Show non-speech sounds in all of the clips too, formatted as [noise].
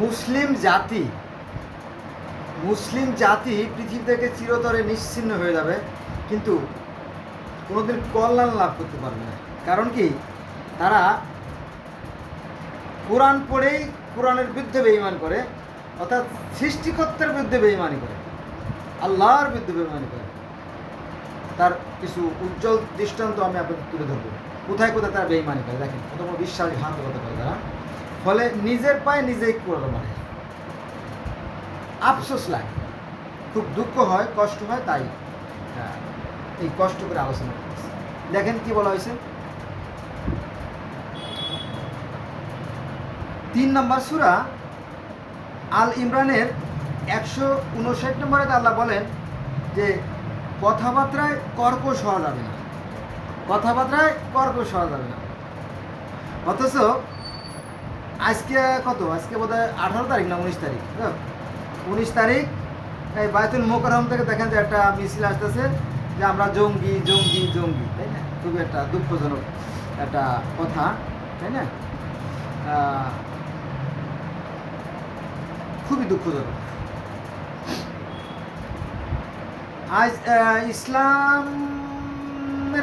মুসলিম জাতি মুসলিম জাতি পৃথিবী থেকে চিরতরে নিশ্চিন্ন হয়ে যাবে, কিন্তু কোনোদিন কল্যাণ লাভ করতে পারবে না। কারণ কি? তারা কোরআন পড়েই কোরআনের বিরুদ্ধে বেঈমান করে, অর্থাৎ সৃষ্টিকর্তার বিরুদ্ধে বেঈমানি করে, আল্লাহর বিরুদ্ধে বেঈমানি করে। তার কিছু উজ্জ্বল দৃষ্টান্ত আমি আপনাদের তুলে ধরবো। কোথায় কোথায় তারা বেঈমানি করে? দেখেন কত বড় বিশ্বাসঘাতকতা করে তারা। ফলে নিজের পায়ে নিজেই করে মানে। আফসোস লাগে। খুব দুঃখ হয় কষ্ট হয় তাই। হ্যাঁ, এই কষ্ট করে আলোচনা করতেছি। দেখেন কি বলা হয়েছে? তিন নম্বর সুরা আল ইমরানের একশো উনষাট নম্বরে আল্লাহ বলেন যে কথাবার্তায় কর্কশ হওয়া যাবে না। কথাবার্তায় কর্কশ হওয়া যাবে না। অথচ আজকে কত? আজকে বোধ হয় আঠারো তারিখ না উনিশ তারিখ? উনিশ তারিখ। এই বায়তুল মোকারম থেকে দেখেন যে একটা মিছিল আসতেছে যে আমরা জঙ্গি জঙ্গি জঙ্গি, তাই না? খুবই একটা দুঃখজনক একটা কথা, তাই না? খুবই দুঃখজনক। আজ ইসলামের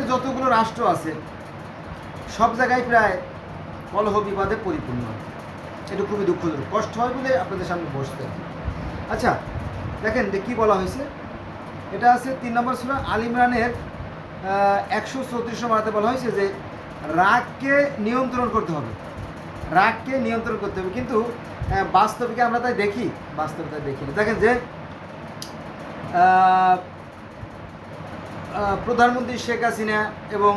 যতগুলো রাষ্ট্র আছে, সব জায়গায় প্রায় কলহ বিবাদে পরিপূর্ণ। এটা খুবই দুঃখজনক। কষ্ট হয় বলে আপনাদের সামনে বসতে। আচ্ছা দেখেন যে কী বলা হয়েছে? এটা আছে তিন নম্বর সুরা আল ইমরানের একশো চৌত্রিশ নম্বরতে বলা হয়েছে যে রাগকে নিয়ন্ত্রণ করতে হবে। রাগকে নিয়ন্ত্রণ করতে হবে। কিন্তু বাস্তবিকে আমরা তাই দেখি, বাস্তবে তাই দেখি। দেখেন যে প্রধানমন্ত্রী শেখ হাসিনা এবং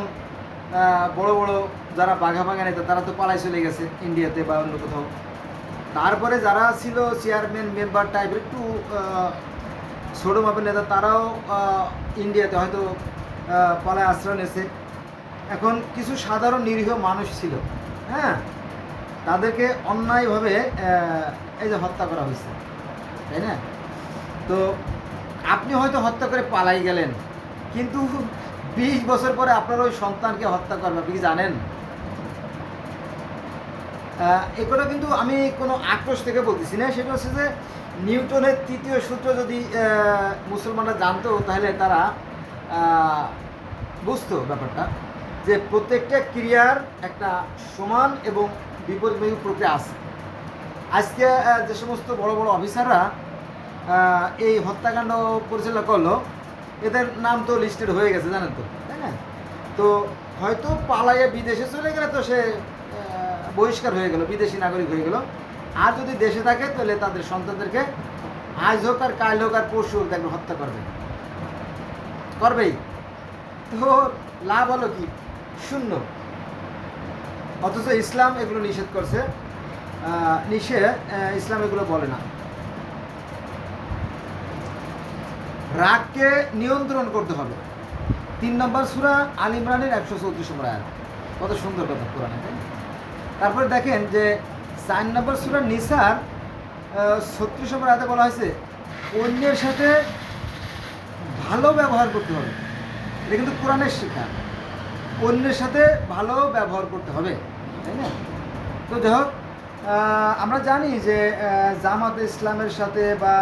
বড় বড় যারা বাঘা বাঘা নেতা তারা তো পালাই চলে গেছে ইন্ডিয়াতে বা অন্য কোথাও। তারপরে যারা ছিল চেয়ারম্যান মেম্বার টাইপের একটু ছোটো মাপের নেতা, তারাও ইন্ডিয়াতে হয়তো পালায় আশ্রয় নিয়েছে। এখন কিছু সাধারণ নিরীহ মানুষ ছিল হ্যাঁ? তাদেরকে অন্যায়ভাবে এই যে হত্যা করা হয়েছে, তাই না? তো আপনি হয়তো হত্যা করে পালাই গেলেন, কিন্তু বিশ বছর পরে আপনার ওই সন্তানকে হত্যা করবে, আপনি কি জানেন? এগুলো কিন্তু আমি কোনো আক্রোশ থেকে বলতেছি না, সেটা হচ্ছে যে নিউটনের তৃতীয় সূত্র যদি মুসলমানরা জানতো, তাহলে তারা বুঝতো ব্যাপারটা যে প্রত্যেকটা ক্রিয়ার একটা সমান এবং বিপরীতমুখী প্রক্রিয়া আছে। আজকে যে সমস্ত বড় বড় অফিসাররা এই হত্যাকাণ্ড পরিচালনা করল এদের নাম তো লিস্টেড হয়ে গেছে, জানেন তো, তাই না? তো হয়তো পালাইয়ে বিদেশে চলে গেলে তো সে বহিষ্কার হয়ে গেল, বিদেশি নাগরিক হয়ে গেল। আর যদি দেশে থাকে, তাহলে তাদের সন্তানদেরকে আজ হোক আর কাল হোক আর পরশু হোক দেখবেন হত্যা করবে। করবেই। তো লাভ হলো কি? শূন্য। অথচ ইসলাম এগুলো নিষেধ করছে। নিষেধ ইসলাম এগুলো বলে না। রাগকে নিয়ন্ত্রণ করতে হবে। তিন নম্বর সুরা আল ইমরানের একশো চৌত্রিশ নম্বর আয়াত। কত সুন্দর কথা কোরআনে, তাই না? তারপরে দেখেন যে চার নম্বর সুরা নিসার ছত্রিশ নম্বর আয়াতে বলা হয়েছে, অন্যের সাথে ভালো ব্যবহার করতে হবে। এটা কিন্তু কোরআনের শিক্ষা। অন্যের সাথে ভালো ব্যবহার করতে হবে, তাই না? তো যাই হোক আমরা জানি যে জামাত ইসলামের সাথে বা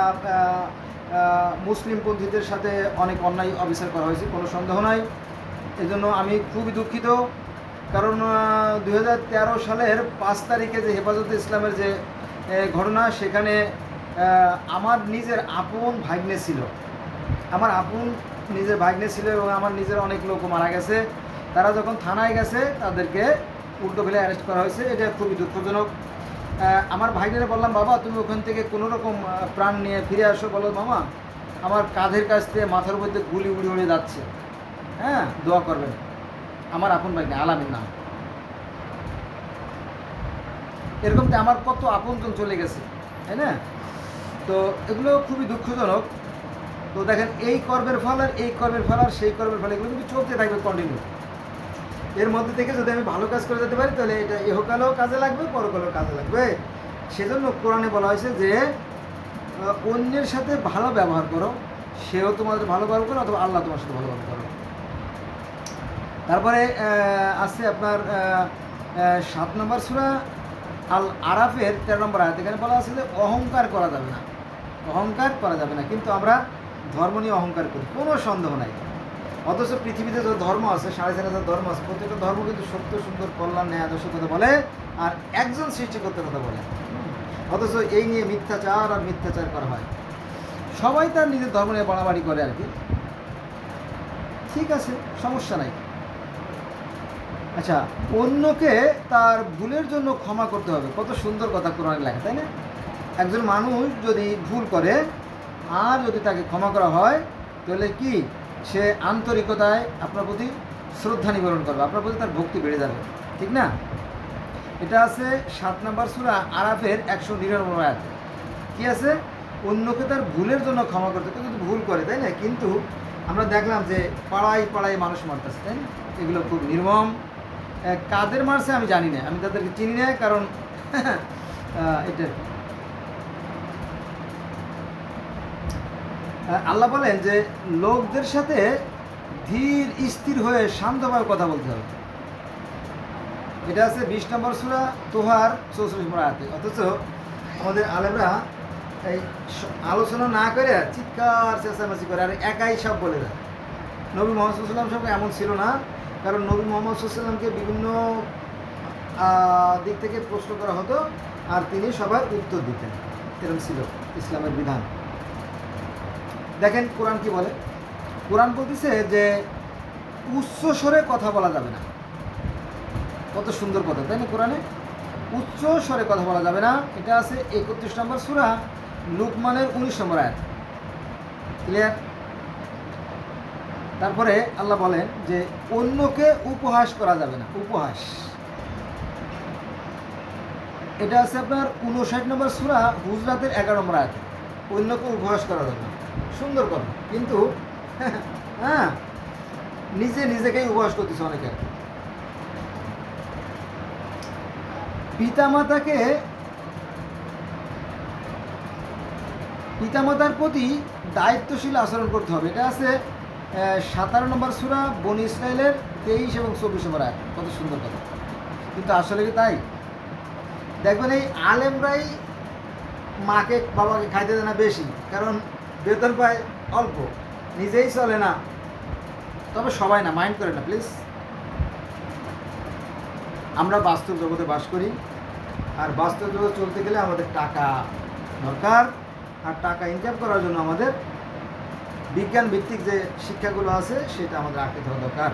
মুসলিমপন্থীদের সাথে অনেক অন্যায় অবিচার করা হয়েছে, কোনো সন্দেহ নাই। এজন্য আমি খুবই দুঃখিত, কারণ দু হাজার তেরো সালের পাঁচ তারিখে যে হেফাজতে ইসলামের যে ঘটনা, সেখানে আমার নিজের আপন ভাগ্নে ছিল। আমার আপন নিজের ভাগ্নে ছিল এবং আমার নিজের অনেক লোক মারা গেছে। তারা যখন থানায় গেছে, তাদেরকে উল্টো ফেলে অ্যারেস্ট করা হয়েছে। এটা খুবই দুঃখজনক। আমার ভাগ্নেরা বললাম, বাবা, তুমি ওখান থেকে কোনো রকম প্রাণ নিয়ে ফিরে আসো বলো মামা। আমার কাঁধের কাছ থেকে মাথার মধ্যে গুলি উড়ে উড়ে যাচ্ছে। হ্যাঁ দোয়া করবেন। আমার আপন ভাগ্নে আলামের নাম এরকম তো আমার কত আপনজন চলে গেছে, তাই না? তো এগুলো খুবই দুঃখজনক। তো দেখেন, এই কর্মের ফল আর এই কর্মের ফল আর সেই কর্মের ফল, এগুলো কিন্তু চলতে থাকবে কন্টিনিউ এর মধ্যে থেকে যদি আমি ভালো কাজ করে যেতে পারি, তাহলে এটা ইহকালেও কাজে লাগবে, পরকালেও কাজে লাগবে। সেজন্য কোরআনে বলা হয়েছে যে অন্যের সাথে ভালো ব্যবহার করো, সেও তোমাদের ভালো ব্যবহার করো, অথবা আল্লাহ তোমার সাথে ভালো ব্যবহার করো। তারপরে আছে আপনার সাত নম্বর সুরা আল আরাফের তেরো নম্বর আয়াত। এখানে বলা আছে যে, অহংকার করা যাবে না। অহংকার করা যাবে না। কিন্তু আমরা ধর্ম নিয়ে অহংকার করি। কোনো সন্দেহ নাই। অথচ পৃথিবীতে যে ধর্ম আছে, সাড়ে চার হাজার ধর্ম আছে, প্রত্যেকটা ধর্ম কিন্তু সত্য, সুন্দর, কল্যাণ, ন্যায়, আদর্শ কথা বলে, আর একজন সৃষ্টিকর্তার কথা বলে। অথচ এই নিয়ে মিথ্যাচার আর মিথ্যাচার করা হয়। সবাই তার নিজের ধর্ম নিয়ে বাড়াবাড়ি করে আর কি। ঠিক আছে, সমস্যা নাই। আচ্ছা অন্যকে তার ভুলের জন্য ক্ষমা করতে হবে। কত সুন্দর কথা কোরআনে লেখা, তাই না? একজন মানুষ যদি ভুল করে, আর যদি তাকে ক্ষমা করা হয়, তাহলে কি? সে আন্তরিকতায় আপনার প্রতি শ্রদ্ধা নিবারণ করবে। আপনার প্রতি তার ভক্তি বেড়ে যাবে। ঠিক না? এটা আছে সাত নম্বর সুরা আরাফের একশো নিরানব্বই আয়াত। কি আছে? অন্যকে তার ভুলের জন্য ক্ষমা করতে। যদি ভুল করে, তাই না? কিন্তু আমরা দেখলাম যে পাড়ায় পাড়ায় মানুষ মারতেছে, তাই না? এগুলো খুব নির্মম। কাদের মারছে আমি জানি না। আমি তাদেরকে চিনি না, কারণ [laughs] এটা আল্লাহ বলেন যে লোকদের সাথে ধীর, স্থির হয়ে শান্তভাবে কথা বলতে হবে। এটা আছে বিশ নম্বর সুরা তোহার চৌচল্লিশ নম্বর আয়াতে। অথচ আমাদের আলেমরা এই আলোচনা না করে চিৎকার, চেঁচামেচি করে, আর একাই সব বলে দেয়। নবী মোহাম্মদ সাল্লাম সব এমন ছিল না। কারণ নবী মোহাম্মদ সাল্লামকে বিভিন্ন দিক থেকে প্রশ্ন করা হতো, আর তিনি সবার উত্তর দিতেন। এরকম ছিল ইসলামের বিধান। দেখেন কোরআন কি বলে? কোরআন বলতেছে যে উচ্চ স্বরে কথা বলা যাবে না। কত সুন্দর কথা, তাই না কোরআনে? উচ্চ স্বরে কথা বলা যাবে না। এটা আছে একত্রিশ নম্বর সুরা, লুকমানের উনিশ নম্বর আয়াত। ক্লিয়ার তারপরে আল্লাহ বলেন যে অন্যকে উপহাস করা যাবে না। উপহাস। এটা আছে আপনার উনষাট নম্বর সুরা গুজরাতের এগারো নম্বর আয়াত। অন্যকে উপহাস করা যাবে না। সুন্দর কথা। কিন্তু [laughs] হ্যাঁ নিজে নিজেকেই উপহাস করতেছে অনেকে। পিতামাতাকে, পিতামাতার প্রতি দায়িত্বশীল আচরণ করতে হবে। এটা আছে সাতারো নম্বর সুরা বন ইসরায়েলের তেইশ এবং চব্বিশ নম্বর আয়াত। কত সুন্দর কথা। কিন্তু আসলে কি তাই? দেখবেন এই আলেমরাই মাকে, বাবাকে খাইতে দেয় না বেশি। কারণ বেতন পায় অল্প। নিজেই চলে না। তবে সবাই না মাইন্ড করে না প্লিজ আমরা বাস্তব জগতে বাস করি। আর বাস্তব জগতে চলতে গেলে আমাদের টাকা দরকার। আর টাকা ইনকাম করার জন্য আমাদের বিজ্ঞান ভিত্তিক যে শিক্ষাগুলো আছে সেটা আমাদের আঁকতে থাকা দরকার।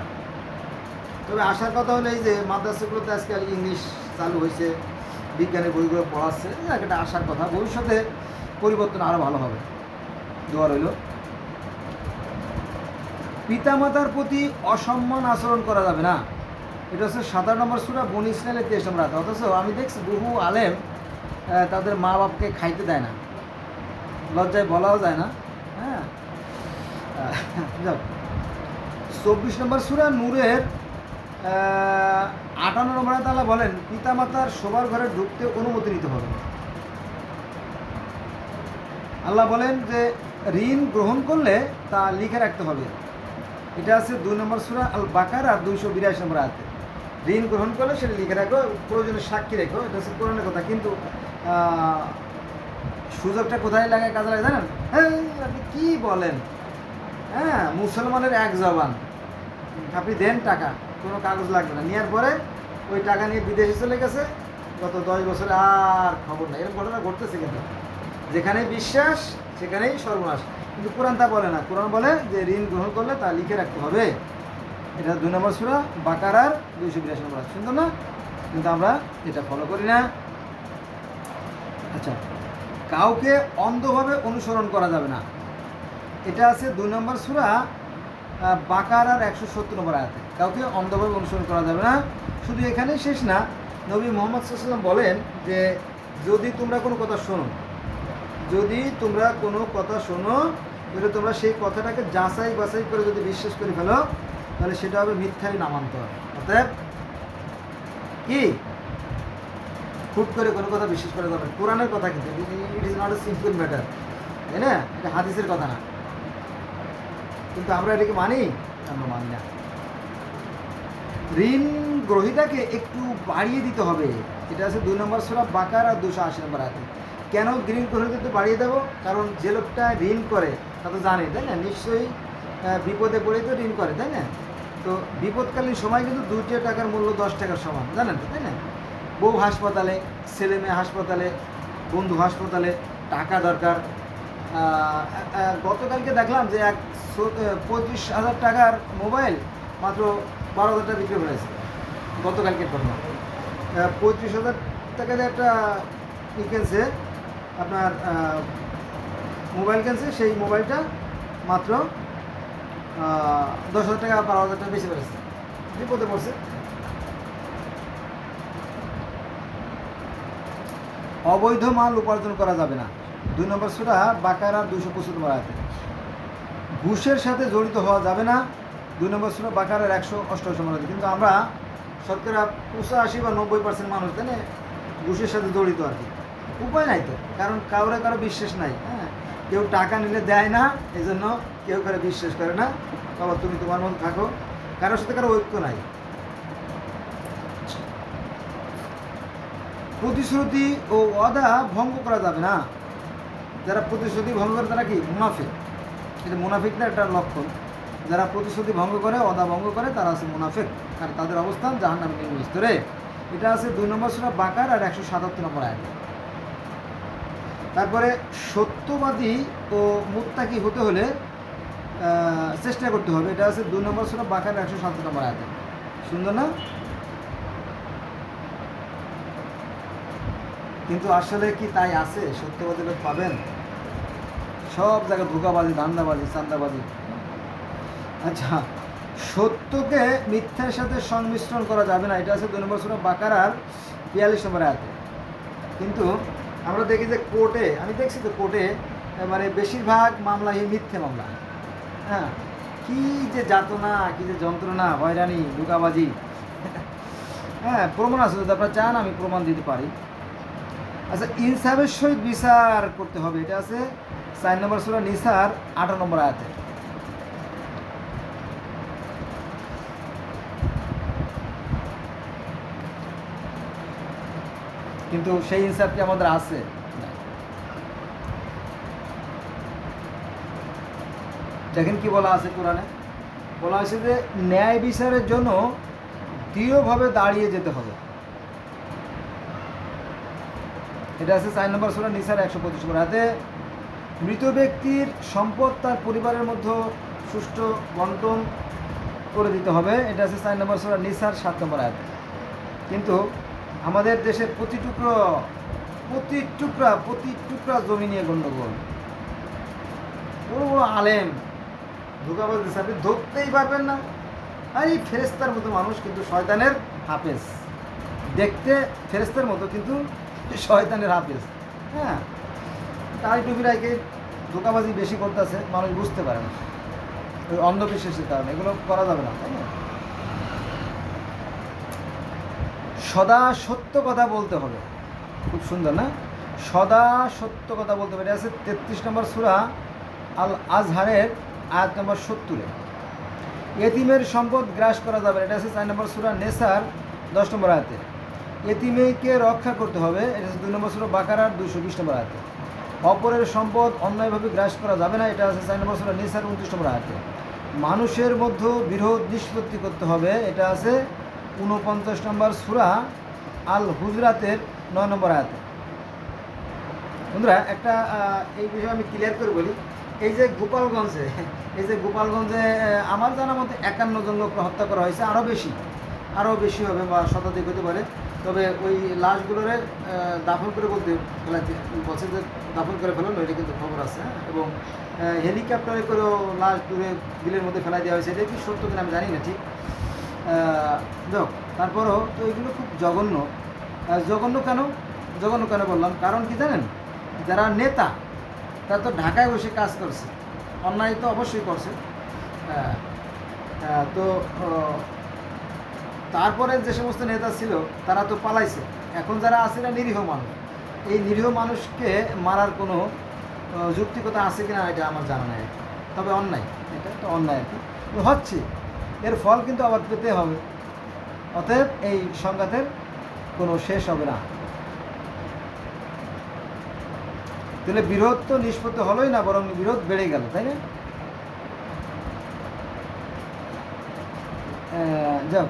তবে আসার কথা হলো এই যে মাদ্রাসাগুলোতে আজকাল ইংলিশ চালু হয়েছে বিজ্ঞানের বইগুলো পড়াচ্ছে যাক, এটা আসার কথা। ভবিষ্যতে পরিবর্তন আরও ভালো হবে। দোয়া রইল। পিতামাতার প্রতি অসম্মান আচরণ করা যাবে না। এটা হচ্ছে সাতার নম্বর সুরা, বন ইসরায়েলের তেইশ নম্বর আয়াত। অথচ আমি দেখছি বহু আলেম তাদের মা বাপকে খাইতে দেয় না। লজ্জায় বলাও যায় না। হ্যাঁ? চব্বিশ নম্বর সুরা নূরের আটান্ন নম্বর আল্লাহ বলেন, পিতামাতার শোবার ঘরে ঢুকতে অনুমতি নিতে হবে। আল্লাহ বলেন যে ঋণ গ্রহণ করলে তা লিখে রাখতে হবে। এটা আছে দুই নম্বর সুরা আল বাকার আর দুইশো বিরাশি নম্বর আছে ঋণ গ্রহণ করলে সেটা লিখে রাখো প্রয়োজনে সাক্ষী রেখো, এটা হচ্ছে কোরআনের কথা। কিন্তু সুযোগটা কোথায় লাগে, কাজে লাগে, জানেন? হ্যাঁ আপনি কী বলেন? হ্যাঁ মুসলমানের এক জবান। আপনি দেন টাকা, কোনো কাগজ লাগবে না। নেওয়ার পরে ওই টাকা নিয়ে বিদেশে চলে গেছে, গত দশ বছরে আর খবর নেই। এরকম ঘটনা ঘটতেছে কিন্তু। যেখানে বিশ্বাস সেখানেই সর্বনাশ। কিন্তু কোরআন তা বলে না। কোরআন বলে যে ঋণ গ্রহণ করলে তা লিখে রাখতে হবে। এটা দুই নম্বর সুরা, বাকারার দুইশো বিরাশি নম্বর। সুন্দর না? কিন্তু আমরা এটা ফলো করি না। আচ্ছা কাউকে অন্ধভাবে অনুসরণ করা যাবে না। এটা আছে দুই নম্বর সুরা বাকারার একশো সত্তর নম্বর আয়াতে। কাউকে অন্ধভাবে অনুসরণ করা যাবে না। শুধু এখানে শেষ না। নবী মোহাম্মদ বলেন যে, যদি তোমরা কোনো কথা শোনো যদি তোমরা কোনো কথা শোনো, তাহলে তোমরা সেই কথাটাকে যাচাই বাছাই করে যদি বিশ্বাস করে ফেলো, তাহলে সেটা হবে মিথ্যারই নামান্তর। অতএব কি? হুট করে কোনো কথা বিশ্বাস করা যাবে। কোরআনের কথা কিন্তু। It is not a simple matter তাই না? এটা হাদিসের কথা না। কিন্তু আমরা এটাকে মানি? আমরা মানি না। ঋণ গ্রহীতাকে একটু বাড়িয়ে দিতে হবে। এটা আছে দুই নম্বর সুরা বাকার আর দুশো আশি নম্বর আয়াতে। কেন গ্রিন করে কিন্তু বাড়িয়ে দেবো? কারণ যে লোকটা ঋণ করে, তা তো জানে, তাই না? নিশ্চয়ই বিপদে পড়ে তো ঋণ করে, তাই না? তো বিপদকালীন সময় কিন্তু দুইটা টাকার মূল্য দশ টাকার সমান, জানেন তো, তাই না? বউ হাসপাতালে, ছেলে মেয়ে হাসপাতালে, বন্ধু হাসপাতালে টাকা দরকার। গতকালকে দেখলাম যে এক পঁচিশ হাজার টাকার মোবাইল মাত্র বারো হাজার টাকা বিক্রি হয়েছে গতকালকে ঘটনা। পঁয়ত্রিশ হাজার টাকার একটা ই আপনার মোবাইল কিনছে, সেই মোবাইলটা মাত্র দশ হাজার টাকা, বারো হাজার টাকা বেশি পড়েছে বিপদে পড়ছে। অবৈধ মাল উপার্জন করা যাবে না। দুই নম্বর সুরা বাকারা দুইশো পঁচিশ আয়াতে। ঘুষের সাথে জড়িত হওয়া যাবে না। দুই নম্বর সুরা বাকারের একশো অষ্টআশি আয়াতে। কিন্তু আমরা শতকরা পঁচাশি বা নব্বই পার্সেন্ট মানুষ তাই ঘুষের সাথে জড়িত আর কি। উপায় নাই তো, কারণ কাউরে কারও বিশ্বাস নাই হ্যাঁ? কেউ টাকা নিলে দেয় না এই জন্য কেউ কারও বিশ্বাস করে না। বাবা, তুমি তোমার মতো থাকো, কারোর সাথে কারও ঐক্য নাই। প্রতিশ্রুতি ও ওয়াদা ভঙ্গ করা যাবে না। যারা প্রতিশ্রুতি ভঙ্গ করে তারা কি? মুনাফিক। এটা মুনাফিকদের একটা লক্ষণ। যারা প্রতিশ্রুতি ভঙ্গ করে অদা ভঙ্গ করে, তারা আছে মুনাফিক। আর তাদের অবস্থান জাহান নামে নিম্ন স্তরে এটা আছে দুই নম্বর সুরা বাকার আর একশো সাতাত্তর নম্বর আয়াত। তারপরে সত্যবাদী ও মুত্তাকি হতে হলে চেষ্টা করতে হবে। এটা আছে দুই নম্বর সুরা বাকার একশো সাতাত্তর নম্বর আয়াত। সুন্দর না? কিন্তু আসলে কি তাই আছে? সত্যবাদী লোক পাবেন? সব জায়গায় ধোকাবাজি, ধান্দাবাজি, চান্দাবাজি। আচ্ছা সত্যকে মিথ্যার সাথে সংমিশ্রণ করা যাবে না। এটা আছে দুই নম্বর সুরা বাকারার বিয়াল্লিশ নম্বর আয়াতে। কিন্তু আমরা দেখি যে কোর্টে, আমি দেখছি তো কোর্টে মানে বেশিরভাগ মামলা এই মিথ্যে মামলা। হ্যাঁ কী যে যাতনা, কি যে যন্ত্রণা, হয়রানি, লুকাবাজি। হ্যাঁ প্রমাণ আছে, যদি আপনারা চান, আমি প্রমাণ দিতে পারি। আচ্ছা ইনসাফের সহিত বিচার করতে হবে। এটা আছে চার নম্বর সুরা নিসার, আঠারো নম্বর আয়াতে। কিন্তু সেই ইনসাফ কি আমাদের আছে। দেখেন কি বলা আছে কোরআনে? বলা আছে যে, ন্যায় বিচারের জন্য দৃঢ়ভাবে দাঁড়িয়ে যেতে হবে। এটা আছে চার নম্বর সুরা নিসার একশো পঁচিশ হাতে মৃত ব্যক্তির সম্পদ তার পরিবারের মধ্যে সুষ্ঠু বন্টন করে দিতে হবে। এটা আছে চার নম্বর সুরা নিসার সাত নম্বর আয়াতে। কিন্তু আমাদের দেশের প্রতি টুকরো, প্রতি টুকরা প্রতি টুকরা জমি নিয়ে গণ্ডগোল বড় বড় আলেম, ধোকাবাজ আপনি ধরতেই পারবেন না। আর এই ফেরেস্তার মতো মানুষ কিন্তু শয়তানের হাফেজ। দেখতে ফেরেস্তার মতো কিন্তু শয়তানের হাফেজ। হ্যাঁ? তাই টুপিরাইকে ধোকাবাজি বেশি করতেছে, মানুষ বুঝতে পারে না। ওই অন্ধবিশ্বাসের কারণে। এগুলো করা যাবে না, তাই না? সদা সত্য কথা বলতে হবে। খুব সুন্দর, না? সদা সত্য কথা বলতে হবে। এটা আছে তেত্রিশ নম্বর সুরা আল আজহারের আয়াত নম্বর সত্তরে। এতিমের সম্পদ গ্রাস করা যাবে এটা আছে চার নম্বর সুরা নেসার, দশ নম্বর আয়াতে। এতিমেকে রক্ষা করতে হবে। এটা আছে দুই নম্বর সুরা বাকারার দুশো বিশ নম্বর আয়াতে। অপরের সম্পদ অন্যায়ভাবে গ্রাস করা যাবে না। এটা আছে চার নম্বর সুরা নেসার, উনত্রিশ নম্বর আয়াতে। মানুষের মধ্যে বিরোধ নিষ্পত্তি করতে হবে। এটা আছে উনপঞ্চাশ নম্বর সুরা আল হুজরাতের নয় নম্বর আয়াতে। বন্ধুরা, একটা এই বিষয়ে আমি ক্লিয়ার করে বলি। এই যে গোপালগঞ্জে, এই যে গোপালগঞ্জে আমার জানা মতে একান্ন জন লোক হত্যা করা হয়েছে আরও বেশি আরও বেশি হবে বা শতাধিক হতে পারে। তবে ওই লাশগুলোরে দাফন করে বলতে বলছে যে দাফন করে ফেলানো, এটা কিন্তু খবর আছে হ্যাঁ? এবং হেলিকপ্টারে করেও লাশ দূরে, বিলের মধ্যে ফেলাই দেওয়া হয়েছে, এটা কি সত্য কিনা আমি জানি না ঠিক। যাক তারপরও তো এগুলো খুব জঘন্য। জঘন্য কেন? জঘন্য কেন বললাম? কারণ কি জানেন? যারা নেতা তারা তো ঢাকায় বসে কাজ করছে। অন্যায় তো অবশ্যই করছে। আহ, আহ, তো তারপরে যে সমস্ত নেতা ছিল তারা তো পালাইছে। এখন যারা আছে না নিরীহ মানুষ। এই নিরীহ মানুষকে মারার কোনো যুক্তিকতা আছে কিনা এটা আমার জানা নাই। তবে অন্যায় এটা তো অন্যায় আর কি। হচ্ছে এর ফল কিন্তু আবার পেতে হবে। অতএব এই সংঘাতের কোনো শেষ হবে না। তাহলে বিরোধ তো নিষ্পত্তি হলোই না, বরং বিরোধ বেড়ে গেল, তাই না? যাও।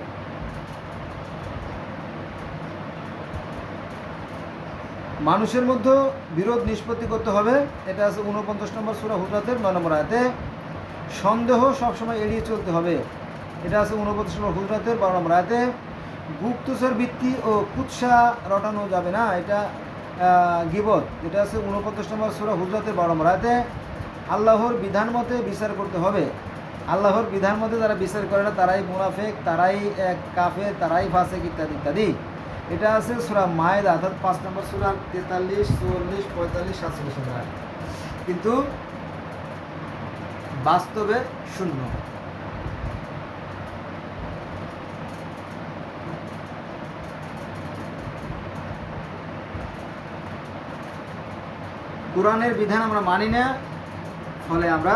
মানুষের মধ্যে বিরোধ নিষ্পত্তি করতে হবে, এটা আছে উনপঞ্চাশ নম্বর সুরা হুজরাতের নয় নম্বর আয়াতে। সন্দেহ সবসময় এড়িয়ে চলতে হবে। এটা আছে উনপঞ্চাশ নম্বর হুজরাতের বারো নম্বর আয়াতে, গুপ্তচর বৃত্তি ও কুৎসা রটানো যাবে না, এটা গিবত। এটা আছে উনপঞ্চাশ নম্বর সুরা হুজরাতের বারো নম্বর আয়াতে, আল্লাহর বিধান মতে বিচার করতে হবে। আল্লাহর বিধান মতে যারা বিচার করে না, তারাই মুনাফেক, তারাই কাফে তারাই ফাসেক ইত্যাদি ইত্যাদি। এটা আছে সুরা মায়েদা, অর্থাৎ পাঁচ নম্বর সুরা তেতাল্লিশ, চুয়াল্লিশ, পঁয়তাল্লিশ, সাতচল্লিশ কিন্তু বাস্তবে শূন্য। কোরআনের বিধান আমরা মানি না, ফলে আমরা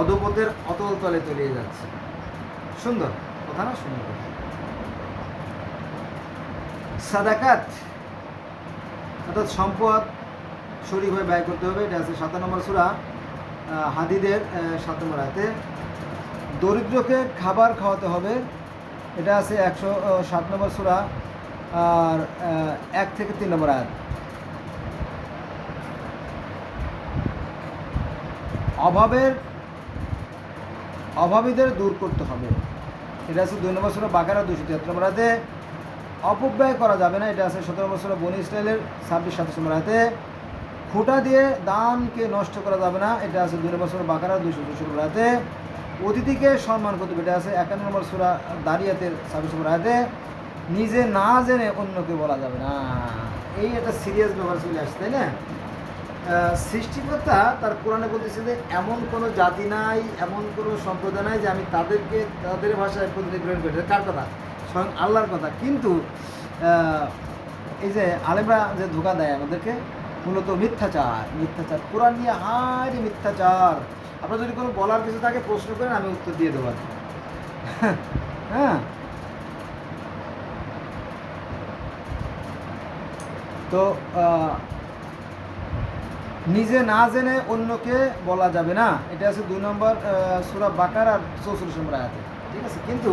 অধপতের অতল তলে তলিয়ে যাচ্ছে। সুন্দর, কথা না সুন্দর? সাদাকাত, অর্থাৎ সম্পদ শরীরভাবে ব্যয় করতে হবে, এটা আছে সাত নম্বর সুরা হাদিদের সাত নম্বর হাতে দরিদ্রকে খাবার খাওয়াতে হবে, এটা আছে একশো সাত নম্বর সুরা, আর এক থেকে তিন নম্বর আয়াত। অভাবের, অভাবীদের দূর করতে হবে। এটা আছে দুই নম্বর সুরা বাকারা দুশো তিয়াত্তর নম্বর হাতে অপব্যয় করা যাবে না, এটা আছে সতেরো সুরা বনি ইসরায়েলের ছাব্বিশ, সাতাশ নম্বর হাতে খুঁটা দিয়ে দানকে নষ্ট করা যাবে না, এটা আছে দুই নম্বর সুরা বাকারা দুশো দুশো নম্বর হাতে অতিথিকে সম্মান করতে হবে, এটা আছে একান্ন নম্বর সুরা দাঁড়িয়াতের ছাব্বিশ নম্বর হাতে নিজে না জেনে অন্যকে বলা যাবে না। এই একটা সিরিয়াস ব্যাপার চলে আসছে, তাই না? সৃষ্টিকর্তা তার কোরআনে বলতেছে যে এমন কোনো জাতি নাই, এমন কোনো সম্প্রদায় নাই যে আমি তাদেরকে, তাদের ভাষায় প্রতিনিধি গ্রহণ করি। কার কথা? স্বয়ং আল্লাহর কথা। কিন্তু এই যে আলেমরা যে ধোকা দেয় আমাদেরকে, মূলত মিথ্যাচার। মিথ্যাচার। কোরআন নিয়ে হায় মিথ্যাচার। আপনার যদি কোনো বলার কিছু থাকে, প্রশ্ন করেন, আমি উত্তর দিয়ে দেবো [laughs] হ্যাঁ? তো নিজে না জেনে অন্যকে বলা যাবে না। এটা আছে দুই নম্বর সুরা বাকার আর চৌচল্লিশ নম্বর আয়াতে। ঠিক আছে? কিন্তু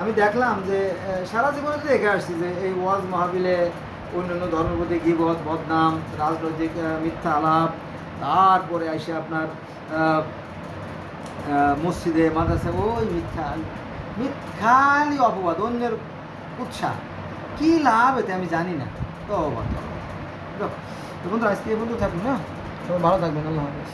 আমি দেখলাম যে সারা জীবনে তো দেখে আসছি যে এই ওয়াজ মাহবিলে অন্যান্য ধর্মের প্রতি গিবত, বদনাম, রাজনৈতিক মিথ্যা আলাপ, তারপরে আসে আপনার মসজিদে, মাদ্রাসা, ওই মিথ্যা, মিথ্যালি অপবাদ, অন্যের উৎসাহ কী লাভ এতে আমি জানি না। তো অবাক তো আজকে এই বন্ধু থাকুন না সবাই ভালো থাকবেন আল্লাহ হাফেজ।